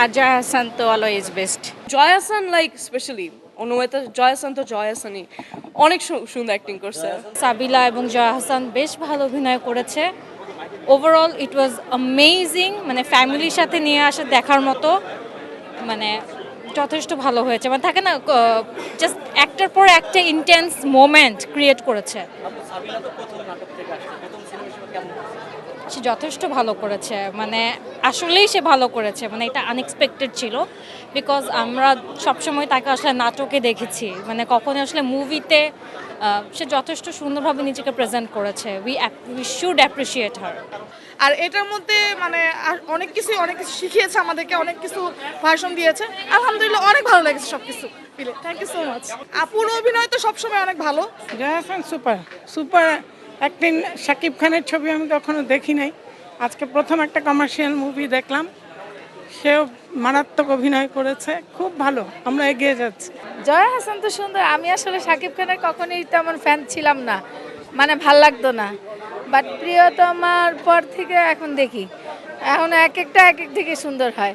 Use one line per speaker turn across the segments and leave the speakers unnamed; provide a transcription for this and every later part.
আর জয়া হাসান তো always best
Joy Hasan like specially অনুমেতা Joy Hasan তো জয় হাসানই। অনেক সু- সুন্দর অ্যাক্টিং করছে।
সাবিলা এবং জয়া হাসান বেশ ভালো অভিনয় করেছে। ওভারঅল ইট ওয়াজ অ্যামেজিং মানে ফ্যামিলির সাথে নিয়ে আসা দেখার মতো মানে যথেষ্ট ভালো হয়েছে। মানে থাকে না জাস্ট একটার পর একটা ইন্টেন্স মোমেন্ট ক্রিয়েট করেছে। যথেষ্ট ভালো করেছে। মানে আসলেই সে ভালো করেছে। মানে এটা আনএক্সপেক্টেড ছিল। বিকজ আমরা সবসময় তাকে আসলে নাটকে দেখেছি। মানে কখনো আসলে মুভিতে সে যথেষ্ট সুন্দরভাবে নিজেকে প্রেজেন্ট করেছে। We we should appreciate her
আর এটার মধ্যে মানে আর অনেক কিছু অনেক কিছু শিখিয়েছে আমাদেরকে অনেক কিছু ভাষণ দিয়েছে। আলহামদুলিল্লাহ অনেক ভালো লেগেছে সব কিছু থ্যাংক ইউ সো মাচ আপুর অভিনয় তো সবসময় অনেক ভালো।
Jaya super super acting Shakib খানের ছবি আমি কখনো দেখি নাই। আজকে প্রথম একটা কমার্শিয়াল মুভি দেখলাম। সেও মারাত্মক অভিনয় করেছে। খুব ভালো আমরা এগিয়ে যাচ্ছি।
জয়া হাসান তো সুন্দর আমি আসলে শাকিব খানের কখনোই তেমন ফ্যান ছিলাম না। মানে ভালো লাগতো না। বাট প্রিয়তমার পর থেকে এখন দেখি। এখন এক একটা এক এক থেকে সুন্দর হয়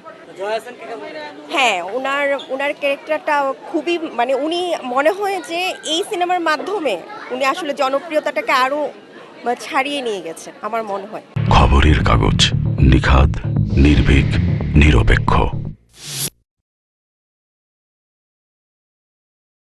হ্যাঁ ওনার ওনার ক্যারেক্টারটা খুবই মানে উনি মনে হয় যে এই সিনেমার মাধ্যমে উনি আসলে জনপ্রিয়তাটাকে আরও ছাড়িয়ে নিয়ে গেছে আমার মনে হয়।
খবরের কাগজ নিখাদ, নির্ভীক, নিরপেক্ষ।